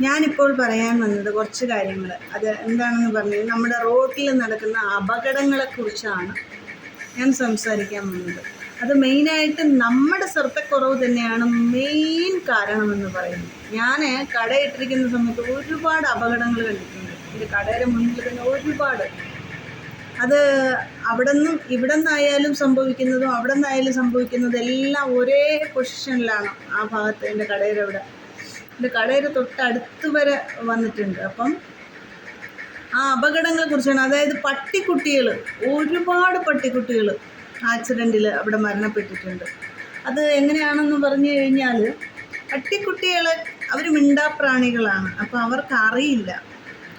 ഞാനിപ്പോൾ പറയാൻ വന്നത് കുറച്ച് കാര്യങ്ങൾ അത് എന്താണെന്ന് പറഞ്ഞാൽ നമ്മുടെ റോഡിൽ നടക്കുന്ന അപകടങ്ങളെക്കുറിച്ചാണ് ഞാൻ സംസാരിക്കാൻ വന്നത്. അത് മെയിനായിട്ട് നമ്മുടെ ശ്രദ്ധക്കുറവ് തന്നെയാണ് മെയിൻ കാരണമെന്ന് പറയുന്നത്. ഞാൻ കടയിട്ടിരിക്കുന്ന സമയത്ത് ഒരുപാട് അപകടങ്ങൾ കണ്ടിട്ടുണ്ട്. എന്റെ കടയുടെ മുന്നിൽ തന്നെ ഒരുപാട്. അത് അവിടെ നിന്നും ഇവിടെ നിന്നായാലും സംഭവിക്കുന്നതും അവിടെ നിന്നായാലും സംഭവിക്കുന്നതും എല്ലാം ഒരേ പൊസിഷനിലാണ് ആ ഭാഗത്ത് എന്റെ കടയുടെ അവിടെ എന്റെ കടയുടെ തൊട്ടടുത്ത് വരെ വന്നിട്ടുണ്ട്. അപ്പം ആ അപകടങ്ങളെ കുറിച്ചാണ്. അതായത് പട്ടിക്കുട്ടികൾ ഒരുപാട് പട്ടിക്കുട്ടികൾ ആക്സിഡന്റിൽ അവിടെ മരണപ്പെട്ടിട്ടുണ്ട്. അത് എങ്ങനെയാണെന്ന് പറഞ്ഞു കഴിഞ്ഞാൽ പട്ടിക്കുട്ടികൾ അവർ മിണ്ടാപ്രാണികളാണ്. അപ്പോൾ അവർക്ക് അറിയില്ല.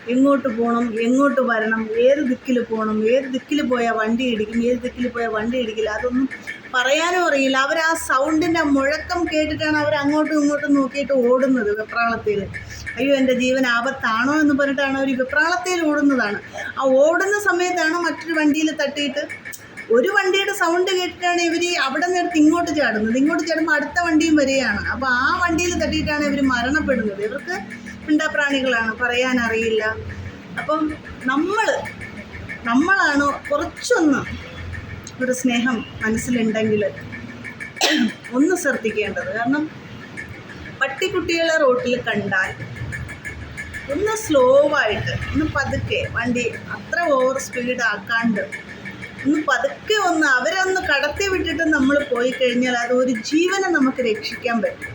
എങ്ങോട്ട് പോകണം എങ്ങോട്ട് വരണം ഏത് ദിക്കിൽ പോകണം ഏത് ദിക്കിൽ പോയാൽ വണ്ടി ഇടിക്കും ഏത് ദിക്കിൽ പോയാൽ വണ്ടി ഇടിക്കില്ല അതൊന്നും പറയാനും അറിയില്ല. അവർ ആ സൗണ്ടിന്റെ മുഴക്കം കേട്ടിട്ടാണ് അവർ അങ്ങോട്ടും ഇങ്ങോട്ടും നോക്കിയിട്ട് ഓടുന്നത് വെപ്രാളത്തിൽ. അയ്യോ എന്റെ ജീവൻ ആപത്താണോ എന്ന് പറഞ്ഞിട്ടാണ് അവർ വെപ്രാളത്തിൽ ഓടുന്നതാണ്. ആ ഓടുന്ന സമയത്താണ് മറ്റൊരു വണ്ടിയിൽ തട്ടിയിട്ട്? ഒരു വണ്ടിയുടെ സൗണ്ട് കേട്ടിട്ടാണ് ഇവർ അവിടെ നിന്നെടുത്ത് ഇങ്ങോട്ട് ചാടുന്നത്. ഇങ്ങോട്ട് ചാടുമ്പോൾ അടുത്ത വണ്ടിയും വരികയാണ്. അപ്പോൾ ആ വണ്ടിയിൽ തട്ടിയിട്ടാണ് ഇവർ മരണപ്പെടുന്നത്. ഇവർക്ക് മിണ്ടാപ്രാണികളാണ് പറയാൻ അറിയില്ല. അപ്പം നമ്മൾ നമ്മളാണ് കുറച്ചൊന്ന് ഒരു സ്നേഹം മനസ്സിലുണ്ടെങ്കിൽ ഒന്ന് ശ്രദ്ധിക്കേണ്ടത്. കാരണം പട്ടിക്കുട്ടികളെ റോട്ടിൽ കണ്ടാൽ ഒന്ന് സ്ലോ ആയിട്ട് ഒന്ന് പതുക്കെ വണ്ടി അത്ര ഓവർ സ്പീഡ് ആക്കാണ്ട് ഒന്ന് പതുക്കെ ഒന്ന് അവരൊന്ന് കടത്തി വിട്ടിട്ട് നമ്മൾ പോയി കഴിഞ്ഞാൽ അത് ഒരു ജീവനെ നമുക്ക് രക്ഷിക്കാൻ പറ്റും.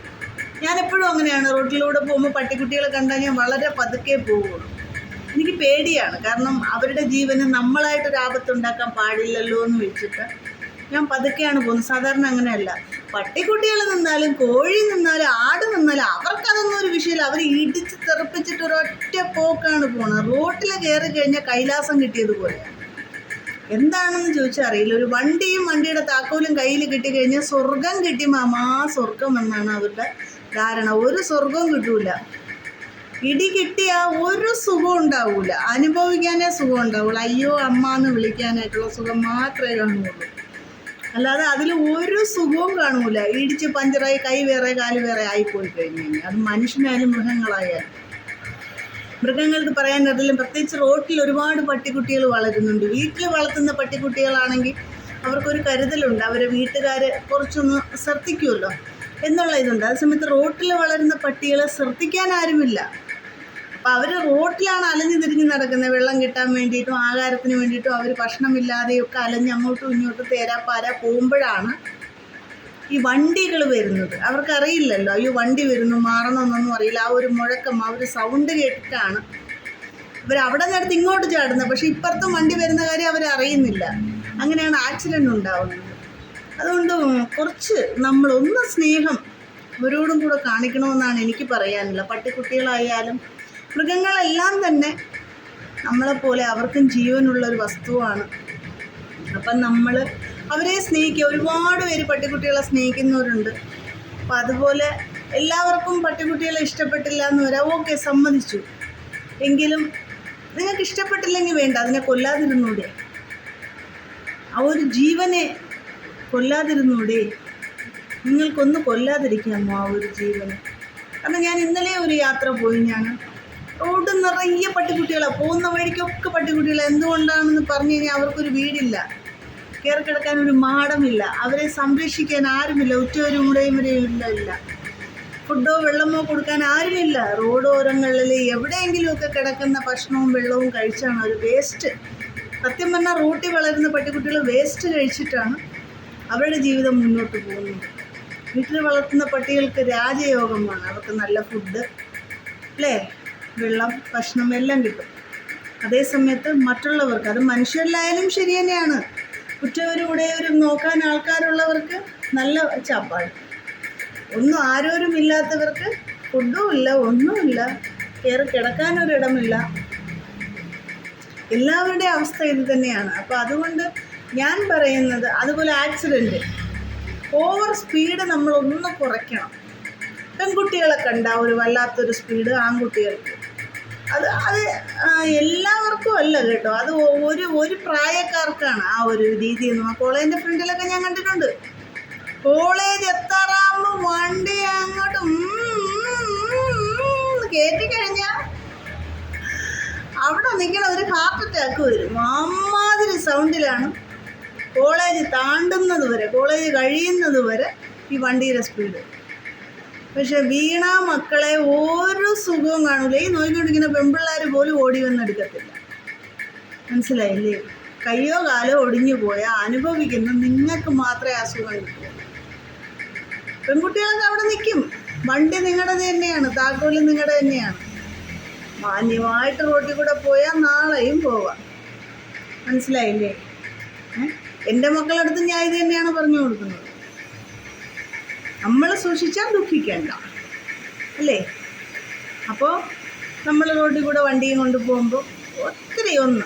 ഞാനെപ്പോഴും അങ്ങനെയാണ്. റോട്ടിലൂടെ പോകുമ്പോൾ പട്ടിക്കുട്ടികളെ കണ്ടാൽ ഞാൻ വളരെ പതുക്കെ പോവുള്ളൂ എനിക്ക് പേടിയാണ്. കാരണം അവരുടെ ജീവന് നമ്മളായിട്ട് ആപത്തുണ്ടാക്കാൻ പാടില്ലല്ലോ എന്ന് വെച്ചിട്ട് ഞാൻ പതുക്കെയാണ് പോകുന്നത്. സാധാരണ അങ്ങനെയല്ല. പട്ടിക്കുട്ടികൾ നിന്നാലും കോഴി നിന്നാലും ആട് നിന്നാലും അവർക്കതൊന്നും ഒരു വിഷയമില്ല. അവർ ഇടിച്ച് തെറിപ്പിച്ചിട്ട് ഒരൊറ്റ പോക്കാണ് പോണത് റോട്ടിൽ കയറി കഴിഞ്ഞാൽ കൈലാസം കിട്ടിയതുപോലെ എന്താണെന്ന് ചോദിച്ചാൽ അറിയില്ല. ഒരു വണ്ടിയും വണ്ടിയുടെ താക്കോലും കയ്യിൽ കിട്ടിക്കഴിഞ്ഞാൽ സ്വർഗം കിട്ടി. മാമാ സ്വർഗം എന്നാണ് അവരുടെ ധാരണ. ഒരു സ്വർഗവും കിട്ടൂല. ഇടി കിട്ടിയ ഒരു സുഖം ഉണ്ടാവൂല. അനുഭവിക്കാനേ സുഖം ഉണ്ടാവുള്ളൂ. അയ്യോ അമ്മ എന്ന് വിളിക്കാനായിട്ടുള്ള സുഖം മാത്രമേ കാണുള്ളൂ അല്ലാതെ അതിൽ ഒരു സുഖവും കാണൂല. ഇടിച്ച് പഞ്ചറായി കൈ വേറെ കാൽ വേറെ ആയിപ്പോയി കഴിഞ്ഞു കഴിഞ്ഞാൽ അത് മനുഷ്യനായാലും മൃഗങ്ങളായാലും. മൃഗങ്ങൾക്ക് പറയാൻ അറിയില്ല പ്രത്യേകിച്ച് റോട്ടിൽ ഒരുപാട് പട്ടിക്കുട്ടികൾ വളരുന്നുണ്ട്. വീട്ടിൽ വളർത്തുന്ന പട്ടിക്കുട്ടികളാണെങ്കിൽ അവർക്കൊരു കരുതലുണ്ട്. അവരെ വീട്ടുകാർ കുറച്ചൊന്ന് ശ്രദ്ധിക്കുമല്ലോ. എന്നുള്ള ഇതുണ്ട്. അതേസമയത്ത് റോട്ടിൽ വളരുന്ന പട്ടികളെ ശ്രദ്ധിക്കാൻ ആരുമില്ല. അപ്പോൾ അവർ റോട്ടിലാണ് അലഞ്ഞു തിരിഞ്ഞ് നടക്കുന്നത്. വെള്ളം കിട്ടാൻ വേണ്ടിയിട്ടും ആഹാരത്തിന് വേണ്ടിയിട്ടും അവർ ഭക്ഷണമില്ലാതെയൊക്കെ അലഞ്ഞ് അങ്ങോട്ടും ഇങ്ങോട്ടും തേരാപ്പാര പോകുമ്പോഴാണ് ഈ വണ്ടികൾ വരുന്നത്. അവർക്കറിയില്ലല്ലോ അയ്യോ വണ്ടി വരുന്നു മാറണമെന്നൊന്നും അറിയില്ല. ആ ഒരു മുഴക്കം ആ ഒരു സൗണ്ട് കേട്ടിട്ടാണ് ഇവർ അവിടെ നിന്നെടുത്ത് ഇങ്ങോട്ട് ചാടുന്നത്. പക്ഷേ ഇപ്പുറത്തും വണ്ടി വരുന്ന കാര്യം അവരറിയുന്നില്ല അങ്ങനെയാണ് ആക്സിഡന്റ് ഉണ്ടാവുന്നത്. അതുകൊണ്ട് കുറച്ച് നമ്മളൊന്ന് സ്നേഹം ഇവരോടും കൂടെ കാണിക്കണമെന്നാണ് എനിക്ക് പറയാനുള്ളത്. പട്ടിക്കുട്ടികളായാലും മൃഗങ്ങളെല്ലാം തന്നെ നമ്മളെപ്പോലെ അവർക്കും ജീവനുള്ള ഒരു വസ്തുവാണ്. അപ്പം നമ്മൾ അവരെ സ്നേഹിക്കുക. ഒരുപാട് പേര് പട്ടിക്കുട്ടികളെ സ്നേഹിക്കുന്നവരുണ്ട്. അപ്പം അതുപോലെ എല്ലാവർക്കും പട്ടിക്കുട്ടികളെ ഇഷ്ടപ്പെട്ടില്ല എന്ന് വരാം ഓക്കെ സമ്മതിച്ചു. എങ്കിലും നിങ്ങൾക്ക് ഇഷ്ടപ്പെട്ടില്ലെങ്കിൽ വേണ്ട അതിനെ കൊല്ലാതിരുന്നൂടെ. ആ ഒരു ജീവനെ കൊല്ലാതിരുന്നൂടെ. നിങ്ങൾക്കൊന്ന് കൊല്ലാതിരിക്കാമോ ആ ഒരു ജീവനെ? കാരണം ഞാൻ ഇന്നലെ ഒരു യാത്ര പോയി ഞാൻ റോഡ് നിറയെ പട്ടിക്കുട്ടികളാണ് പോകുന്ന വഴിക്കൊക്കെ പട്ടിക്കുട്ടികൾ എന്തുകൊണ്ടാണെന്ന് പറഞ്ഞു കഴിഞ്ഞാൽ അവർക്കൊരു വീടില്ല. കയറി കിടക്കാൻ ഒരു മാടമില്ല. അവരെ സംരക്ഷിക്കാൻ ആരുമില്ല. ഉറ്റവരും ഉടയവരെയും ഇല്ല ഇല്ല. ഫുഡോ വെള്ളമോ കൊടുക്കാൻ ആരുമില്ല. റോഡോരങ്ങളിൽ എവിടെയെങ്കിലുമൊക്കെ കിടക്കുന്ന ഭക്ഷണവും വെള്ളവും കഴിച്ചാണ് ഒരു വേസ്റ്റ്. സത്യം പറഞ്ഞാൽ റോട്ടി വളരുന്ന പട്ടിക്കുട്ടികൾ വേസ്റ്റ് കഴിച്ചിട്ടാണ് അവരുടെ ജീവിതം മുന്നോട്ട് പോകുന്നത്. വീട്ടിൽ വളർത്തുന്ന പട്ടികൾക്ക് രാജയോഗമാണ്. അവർക്ക് നല്ല ഫുഡ്. അല്ലേ? വെള്ളം ഭക്ഷണം എല്ലാം കിട്ടും. അതേ സമയത്ത് മറ്റുള്ളവർക്ക് അത് മനുഷ്യരിലായാലും ശരി തന്നെയാണ്. ഉറ്റവരും നോക്കാൻ ആൾക്കാരുള്ളവർക്ക് നല്ല ചപ്പാട് ഒന്നും ആരോരും ഇല്ലാത്തവർക്ക് ഫുഡും ഇല്ല ഒന്നുമില്ല കയറി കിടക്കാനൊരിടമില്ല എല്ലാവരുടെയും അവസ്ഥ ഇത് തന്നെയാണ്. അപ്പോൾ അതുകൊണ്ട് ഞാൻ പറയുന്നത് അതുപോലെ ആക്സിഡന്റ് ഓവർ സ്പീഡ് നമ്മളൊന്ന് കുറയ്ക്കണം. പെൺകുട്ടികളെ കണ്ട ഒരു വല്ലാത്തൊരു സ്പീഡ് ആൺകുട്ടികൾക്ക്. അത് അത് എല്ലാവർക്കും അല്ല കേട്ടോ. അത് ഒരു ഒരു പ്രായക്കാർക്കാണ് ആ ഒരു രീതി എന്ന് കോളേജിന്റെ ഫ്രണ്ടിലൊക്കെ ഞാൻ കണ്ടിട്ടുണ്ട്. കോളേജ് എത്താറാകുമ്പോൾ വണ്ടി അങ്ങോട്ട് കയറ്റി അവിടെ നിൽക്കണ ഒരു ഹാർട്ട് അറ്റാക്ക് വരും. അമ്മാതിരി സൗണ്ടിലാണ് കോളേജ് താണ്ടുന്നത് വരെ കോളേജ് കഴിയുന്നത് വരെ ഈ വണ്ടിയുടെ സ്പീഡ് പക്ഷെ വീണ മക്കളെ ഓരോ സുഖവും കാണൂല? ഈ നോക്കിക്കൊണ്ടിരിക്കുന്ന പെൺപിള്ളേർ പോലും ഓടി വന്നെടുക്കത്തില്ല മനസ്സിലായില്ലേ? കയ്യോ കാലോ ഒടിഞ്ഞു പോയാൽ അനുഭവിക്കുന്ന നിങ്ങൾക്ക് മാത്രമേ അസുഖം കിട്ടൂ പെൺകുട്ടികളൊക്കെ അവിടെ നിൽക്കും. വണ്ടി നിങ്ങളുടെ തന്നെയാണ്. താക്കോൽ നിങ്ങളുടെ തന്നെയാണ്. മാന്യമായിട്ട് റോട്ടിൽ കൂടെ പോയാൽ നാളെയും പോവാം. മനസ്സിലായില്ലേ? എന്റെ മക്കളടുത്ത് ഞാൻ ഇത് തന്നെയാണ് പറഞ്ഞു കൊടുക്കുന്നത്. നമ്മൾ സൂക്ഷിച്ചാൽ ദുഃഖിക്കേണ്ട. അല്ലേ? അപ്പോൾ നമ്മൾ റോഡിൽ കൂടെ വണ്ടിയും കൊണ്ട് പോകുമ്പോൾ ഒത്തിരി ഒന്ന്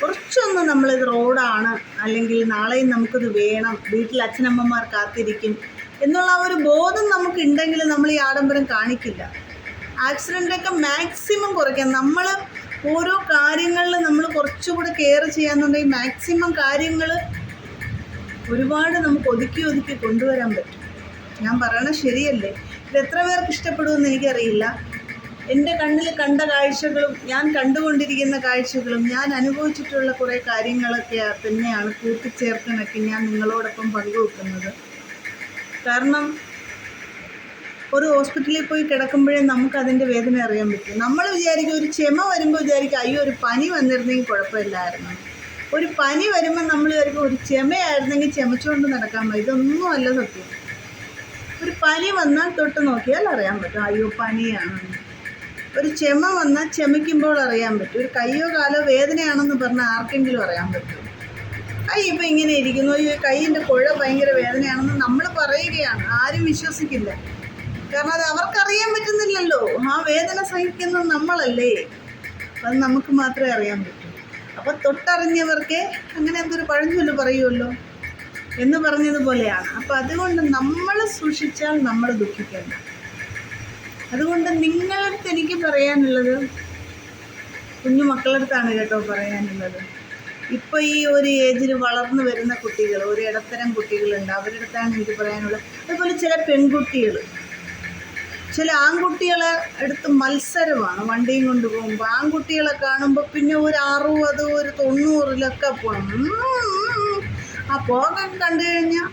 കുറച്ചൊന്ന് നമ്മളിത് റോഡാണ് അല്ലെങ്കിൽ നാളെയും നമുക്കിത് വേണം വീട്ടിൽ അച്ഛനമ്മമാർ കാത്തിരിക്കും എന്നുള്ള ഒരു ബോധം നമുക്കുണ്ടെങ്കിൽ നമ്മൾ ഈ ആഡംബരം കാണിക്കില്ല. ആക്സിഡന്റൊക്കെ മാക്സിമം കുറയ്ക്കാം. നമ്മൾ ഓരോ കാര്യങ്ങളിൽ നമ്മൾ കുറച്ചുകൂടെ കെയർ ചെയ്യാന്നുണ്ടെങ്കിൽ മാക്സിമം കാര്യങ്ങൾ ഒരുപാട് നമുക്ക് ഒതുക്കി ഒതുക്കി കൊണ്ടുവരാൻ പറ്റും. ഞാൻ പറയണത് ശരിയല്ലേ? ഇത് എത്ര പേർക്ക് ഇഷ്ടപ്പെടുമെന്ന് എനിക്കറിയില്ല. എന്റെ കണ്ണിൽ കണ്ട കാഴ്ചകളും ഞാൻ കണ്ടുകൊണ്ടിരിക്കുന്ന കാഴ്ചകളും ഞാൻ അനുഭവിച്ചിട്ടുള്ള കുറേ കാര്യങ്ങളൊക്കെ തന്നെയാണ് കൂട്ടിച്ചേർക്കാനൊക്കെ ഞാൻ നിങ്ങളോടൊപ്പം പങ്കുവെക്കുന്നത്. കാരണം ഒരു ഹോസ്പിറ്റലിൽ പോയി കിടക്കുമ്പോഴേ നമുക്ക് അതിന്റെ വേദന അറിയാൻ പറ്റും. നമ്മൾ വിചാരിക്കും ഒരു ചെമ വരുമ്പോൾ വിചാരിക്കും അയ്യോ ഒരു പനി വന്നിരുന്നെങ്കിൽ കുഴപ്പമില്ലായിരുന്നു. ഒരു പനി വരുമ്പോൾ നമ്മൾ ചിലപ്പോൾ ഒരു ചെമയായിരുന്നെങ്കിൽ ചെമച്ചുകൊണ്ട് നടക്കാൻ പറ്റും ഇതൊന്നും അല്ല സത്യം. ഒരു പനി വന്നാൽ തൊട്ട് നോക്കിയാൽ അറിയാൻ പറ്റും. അയ്യോ പനിയാണെന്ന് ഒരു ചെമ വന്നാൽ ചെമയ്ക്കുമ്പോൾ അറിയാൻ പറ്റും. ഒരു കയ്യോ കാലോ വേദനയാണെന്ന് പറഞ്ഞാൽ ആർക്കെങ്കിലും അറിയാൻ പറ്റും. കൈ ഇപ്പം ഇങ്ങനെ ഇരിക്കുന്നു. ഈ കൈയിന്റെ പുഴ ഭയങ്കര വേദനയാണെന്ന് നമ്മൾ പറയുകയാണ്. ആരും വിശ്വസിക്കില്ല. കാരണം അത് അവർക്കറിയാൻ പറ്റുന്നില്ലല്ലോ. ആ വേദന സഹിക്കുന്നത് നമ്മളല്ലേ? അത് നമുക്ക് മാത്രമേ അറിയാൻ പറ്റൂ. അപ്പോൾ തൊട്ടറിഞ്ഞവർക്ക് അങ്ങനെ എന്തൊരു പഴഞ്ചൊല്ല് പറയുമല്ലോ എന്ന് പറഞ്ഞതുപോലെയാണ്. അപ്പോൾ അതുകൊണ്ട് നമ്മൾ സൂക്ഷിച്ചാൽ നമ്മൾ ദുഃഖിക്കണം അതുകൊണ്ട് നിങ്ങളടുത്ത് എനിക്ക് പറയാനുള്ളത് കുഞ്ഞു മക്കളടുത്താണ് കേട്ടോ പറയാനുള്ളത്. ഇപ്പോൾ ഈ ഒരു ഏജിന് വളർന്നു വരുന്ന കുട്ടികൾ ഒരു ഇടത്തരം കുട്ടികളുണ്ട് അവരുടെ അടുത്താണ് എനിക്ക് പറയാനുള്ളത്. അതുപോലെ ചില പെൺകുട്ടികൾ ചില ആൺകുട്ടികളെ എടുത്ത് മത്സരമാണ് വണ്ടിയും കൊണ്ട് പോകുമ്പോൾ. ആൺകുട്ടികളെ കാണുമ്പോൾ പിന്നെ ഒരു അറുപത് ഒരു തൊണ്ണൂറിലൊക്കെ ഉം. ആ പോകാൻ കണ്ടു കഴിഞ്ഞാൽ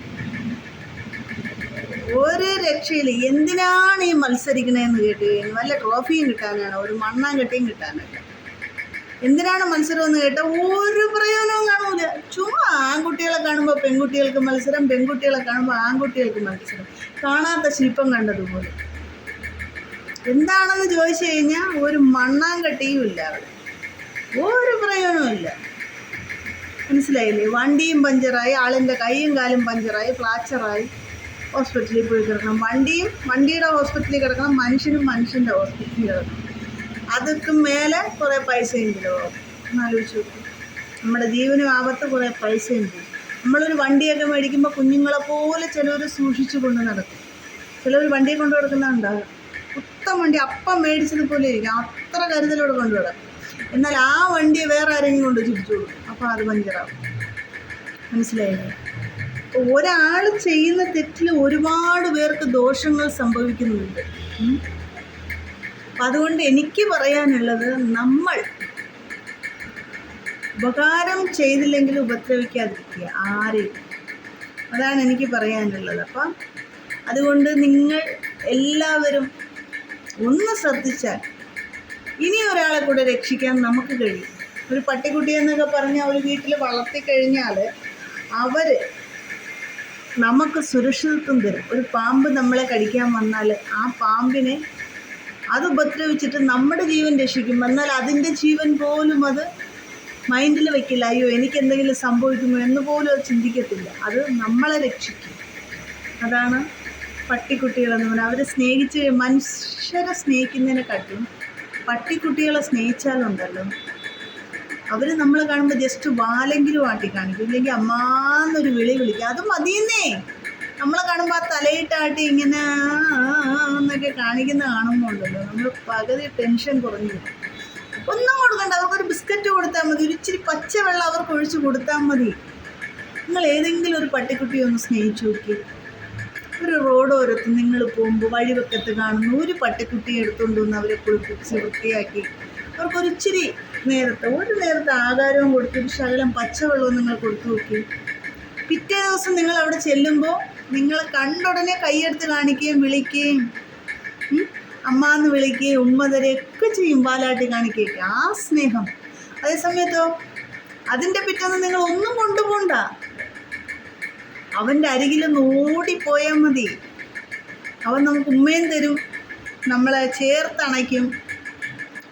ഒരു രക്ഷയില്ല. എന്തിനാണ് ഈ മത്സരിക്കണേന്ന് കേട്ട് കഴിഞ്ഞാൽ വല്ല ട്രോഫിയും കിട്ടാനാണ്? ഒരു മണ്ണാങ്കട്ടിയും കിട്ടാനൊക്കെ എന്തിനാണ് മത്സരം എന്ന് കേട്ടാൽ ഒരു പ്രയോജനവും കാണൂല. ചുമ്മാ ആൺകുട്ടികളെ കാണുമ്പോൾ പെൺകുട്ടികൾക്ക് മത്സരം പെൺകുട്ടികളെ കാണുമ്പോൾ ആൺകുട്ടികൾക്ക് മത്സരം. കാണാത്ത ശില്പം കണ്ടതുപോലെ. എന്താണെന്ന് ചോദിച്ചു കഴിഞ്ഞാൽ ഒരു മണ്ണാങ്കട്ടിയും ഇല്ല അവിടെ. ഒരു പ്രയോജനവും ഇല്ല. മനസ്സിലായില്ലേ? വണ്ടിയും പഞ്ചറായി ആളിന്റെ കൈയും കാലും പഞ്ചറായി ഫ്രാക്ചറായി ഹോസ്പിറ്റലിൽ പോയി കിടക്കണം. വണ്ടിയും വണ്ടിയുടെ ഹോസ്പിറ്റലിൽ കിടക്കണം മനുഷ്യനും മനുഷ്യന്റെ ഹോസ്പിറ്റലിൽ കിടക്കണം. അതൊക്കെ മേലെ കുറേ പൈസയും ചിലവാകും എന്നാലോചിച്ച് നമ്മുടെ ജീവനും ആപത്ത് കുറേ പൈസയും പോകും നമ്മളൊരു വണ്ടിയൊക്കെ മേടിക്കുമ്പോൾ കുഞ്ഞുങ്ങളെ പോലെ ചിലവർ സൂക്ഷിച്ചു കൊണ്ട് നടക്കും. ചിലവർ വണ്ടിയെ കൊണ്ട് കിടക്കുന്നുണ്ടാകും ഉത്തം വണ്ടി അപ്പം മേടിച്ചതുപോലെ ഇരിക്കും. അത്ര കരുതലോട് കൊണ്ടുവിടാം എന്നാൽ ആ വണ്ടിയെ വേറെ ആരെങ്കിലും കൊണ്ട് അപ്പം അപ്പോൾ അത് പഞ്ചറാവും മനസ്സിലായില്ലേ ഒരാൾ ചെയ്യുന്ന തെറ്റിൽ ഒരുപാട് പേർക്ക് ദോഷങ്ങൾ സംഭവിക്കുന്നുണ്ട്. അപ്പം അതുകൊണ്ട് എനിക്ക് പറയാനുള്ളത് നമ്മൾ ഉപകാരം ചെയ്തില്ലെങ്കിൽ ഉപദ്രവിക്കാതിരിക്കുക ആരെയും. അതാണ് എനിക്ക് പറയാനുള്ളത്. അപ്പം അതുകൊണ്ട് നിങ്ങൾ എല്ലാവരും ഒന്ന് ശ്രദ്ധിച്ചാൽ ഇനി ഒരാളെ കൂടെ രക്ഷിക്കാൻ നമുക്ക് കഴിയും. ഒരു പട്ടിക്കുട്ടി എന്നൊക്കെ പറഞ്ഞാൽ ഒരു വീട്ടിൽ വളർത്തിക്കഴിഞ്ഞാൽ അവർ നമുക്ക് സുരക്ഷിതത്വം തരും. ഒരു പാമ്പ് നമ്മളെ കടിക്കാൻ വന്നാൽ ആ പാമ്പിനെ അത് ഉപദ്രവിച്ചിട്ട് നമ്മുടെ ജീവൻ രക്ഷിക്കും. എന്നാൽ അതിന്റെ ജീവൻ പോലും അത് മൈൻഡിൽ വെക്കില്ല. അയ്യോ എനിക്ക് എന്തെങ്കിലും സംഭവിക്കുമോ എന്ന് പോലും അത് ചിന്തിക്കത്തില്ല. അത് നമ്മളെ രക്ഷിക്കും. അതാണ് പട്ടിക്കുട്ടികളെന്ന് പറഞ്ഞാൽ അവരെ സ്നേഹിച്ച് മനുഷ്യരെ സ്നേഹിക്കുന്നതിനെക്കാട്ടും പട്ടിക്കുട്ടികളെ സ്നേഹിച്ചാലുണ്ടല്ലോ. അവർ നമ്മൾ കാണുമ്പോൾ ജസ്റ്റ് വാലെങ്കിലും ആട്ടി കാണിക്കും. ഇല്ലെങ്കിൽ അമ്മാന്നൊരു വിളി വിളിക്കും. അത് മതിയെന്നേ. നമ്മളെ കാണുമ്പോൾ ആ തലയിട്ടാട്ടി ഇങ്ങനെ എന്നൊക്കെ കാണിക്കുന്ന കാണുമ്പോൾ ഉണ്ടല്ലോ നമ്മൾ പകുതി ടെൻഷൻ കുറഞ്ഞു. ഒന്നും കൊടുക്കണ്ട. അവർക്കൊരു ബിസ്ക്കറ്റ് കൊടുത്താൽ മതി. ഒരു ഇച്ചിരി പച്ചവെള്ളം അവർക്ക് ഒഴിച്ച് കൊടുത്താൽ മതി. നിങ്ങൾ ഏതെങ്കിലും ഒരു പട്ടിക്കുട്ടിയെ ഒന്ന് സ്നേഹിച്ചു നോക്കി ഒരു റോഡോരത്ത് നിങ്ങൾ പോകുമ്പോൾ വഴിവെക്കത്ത് കാണുന്ന ഒരു പട്ടിക്കുട്ടിയെ എടുത്തുകൊണ്ട് വന്ന് അവരെ കുളിപ്പിച്ച് വൃത്തിയാക്കി. അവർക്കൊരു ഇച്ചിരി നേരത്തെ ഒരു നേരത്തെ ആഹാരവും കൊടുത്തു ഒരു ശകലം പച്ചവെള്ളവും നിങ്ങൾ കൊടുത്തു നോക്കി. പിറ്റേ ദിവസം നിങ്ങൾ അവിടെ ചെല്ലുമ്പോൾ നിങ്ങൾ കണ്ടുടനെ കൈയെടുത്ത് കാണിക്കുകയും വിളിക്കുകയും അമ്മാന്ന് വിളിക്കുകയും ഉമ്മ ഒക്കെ ചെയ്യും പാലാട്ടി കാണിക്കുകയൊക്കെ. ആ സ്നേഹം. അതേസമയത്തോ അതിന്റെ പിറ്റേന്ന് നിങ്ങൾ ഒന്നും കൊണ്ടുപോണ്ട. അവന്റെ അരികിലൊന്ന് ഓടിപ്പോയാൽ മതി. അവൻ നമുക്ക് ഉമ്മയും തരും. നമ്മളെ ചേർത്തണയ്ക്കും.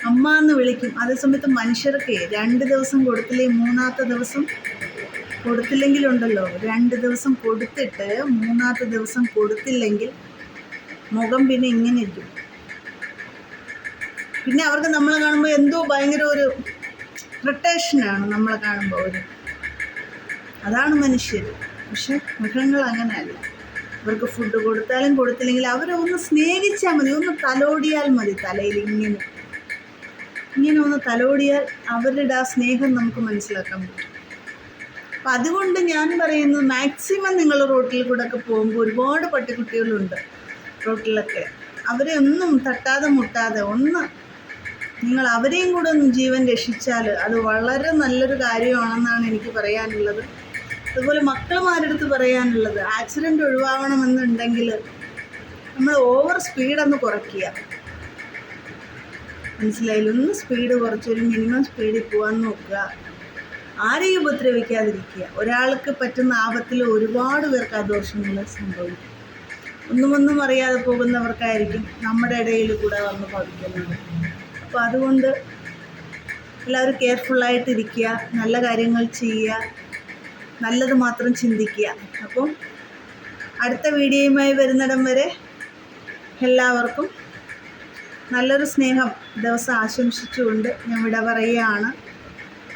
അമ്മ എന്ന് വിളിക്കും. അതേ സമയത്ത് മനുഷ്യർക്ക് രണ്ട് ദിവസം കൊടുത്തില്ലേ മൂന്നാമത്തെ ദിവസം കൊടുത്തില്ലെങ്കിലുണ്ടല്ലോ. രണ്ട് ദിവസം കൊടുത്തിട്ട് മൂന്നാമത്തെ ദിവസം കൊടുത്തില്ലെങ്കിൽ മുഖം പിന്നെ ഇങ്ങനെ ഇരിക്കും. പിന്നെ അവർക്ക് നമ്മളെ കാണുമ്പോൾ എന്തോ ഭയങ്കര ഒരു റിട്ടേഷനാണ് നമ്മളെ കാണുമ്പോൾ ഒരു അതാണ് മനുഷ്യർ പക്ഷെ മൃഗങ്ങൾ അങ്ങനെയല്ല. അവർക്ക് ഫുഡ് കൊടുത്താലും കൊടുത്തില്ലെങ്കിൽ അവരെ ഒന്ന് സ്നേഹിച്ചാൽ മതി. ഒന്ന് തലോടിയാൽ മതി തലയിൽ ഇങ്ങനെ. ഇങ്ങനെ ഒന്ന് തലോടിയാൽ അവരുടെ ആ സ്നേഹം നമുക്ക് മനസ്സിലാക്കാൻ പറ്റും. അപ്പം അതുകൊണ്ട് ഞാൻ പറയുന്നത് മാക്സിമം നിങ്ങൾ റോട്ടിൽ കൂടെ ഒക്കെ പോകുമ്പോൾ ഒരുപാട് പട്ടിക്കുട്ടികളുണ്ട് റോട്ടിലൊക്കെ. അവരെ ഒന്നും തട്ടാതെ മുട്ടാതെ ഒന്ന് നിങ്ങൾ അവരെയും കൂടെ ഒന്ന് ജീവൻ രക്ഷിച്ചാൽ അത് വളരെ നല്ലൊരു കാര്യമാണെന്നാണ് എനിക്ക് പറയാനുള്ളത്. അതുപോലെ മക്കളുമാരടുത്ത് പറയാനുള്ളത് ആക്സിഡന്റ് ഒഴിവാകണമെന്നുണ്ടെങ്കിൽ നമ്മൾ ഓവർ സ്പീഡൊന്ന് കുറയ്ക്കുക. മനസ്സിലായില്ല? ഒന്ന് സ്പീഡ് കുറച്ചൊരു മിനിമം സ്പീഡിൽ പോകാൻ നോക്കുക. ആരെയും ഉപദ്രവിക്കാതിരിക്കുക. ഒരാൾക്ക് പറ്റുന്ന ആപത്തിൽ ഒരുപാട് പേർക്ക് ആ ദോഷങ്ങൾ സംഭവിക്കും ഒന്നുമൊന്നും അറിയാതെ പോകുന്നവർക്കായിരിക്കും നമ്മുടെ ഇടയിൽ കൂടെ വന്ന് പതിക്കുന്നത്. അപ്പോൾ അതുകൊണ്ട് എല്ലാവരും കെയർഫുള്ളായിട്ടിരിക്കുക നല്ല കാര്യങ്ങൾ ചെയ്യുക. നല്ലത് മാത്രം ചിന്തിക്കുക. അപ്പം അടുത്ത വീഡിയോയുമായി വരുന്നിടം വരെ എല്ലാവർക്കും നല്ലൊരു സ്നേഹം ദിവസം ആശംസിച്ചുകൊണ്ട് ഞാൻ വിട പറയുകയാണ്.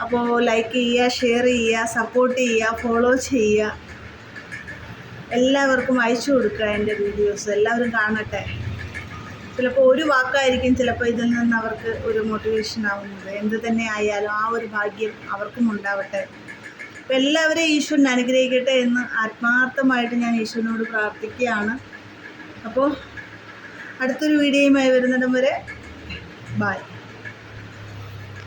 അപ്പോൾ ലൈക്ക് ചെയ്യുക ഷെയർ ചെയ്യുക സപ്പോർട്ട് ചെയ്യുക ഫോളോ ചെയ്യുക. എല്ലാവർക്കും അയച്ചു കൊടുക്കുക എന്റെ വീഡിയോസ് എല്ലാവരും കാണട്ടെ. ചിലപ്പോൾ ഒരു വാക്കായിരിക്കും ചിലപ്പോൾ ഇതിൽ നിന്ന് അവർക്ക് ഒരു മോട്ടിവേഷൻ ആവുന്നത്. എന്ത് തന്നെ ആയാലും ആ ഒരു ഭാഗ്യം അവർക്കും ഉണ്ടാവട്ടെ. എല്ലാവരെയും ഈശ്വരൻ അനുഗ്രഹിക്കട്ടെ എന്ന് ആത്മാർത്ഥമായിട്ട് ഞാൻ ഈശ്വരനോട് പ്രാർത്ഥിക്കുകയാണ്. അപ്പോൾ അടുത്തൊരു വീഡിയോയുമായി വരുന്നിടം വരെ ബായ്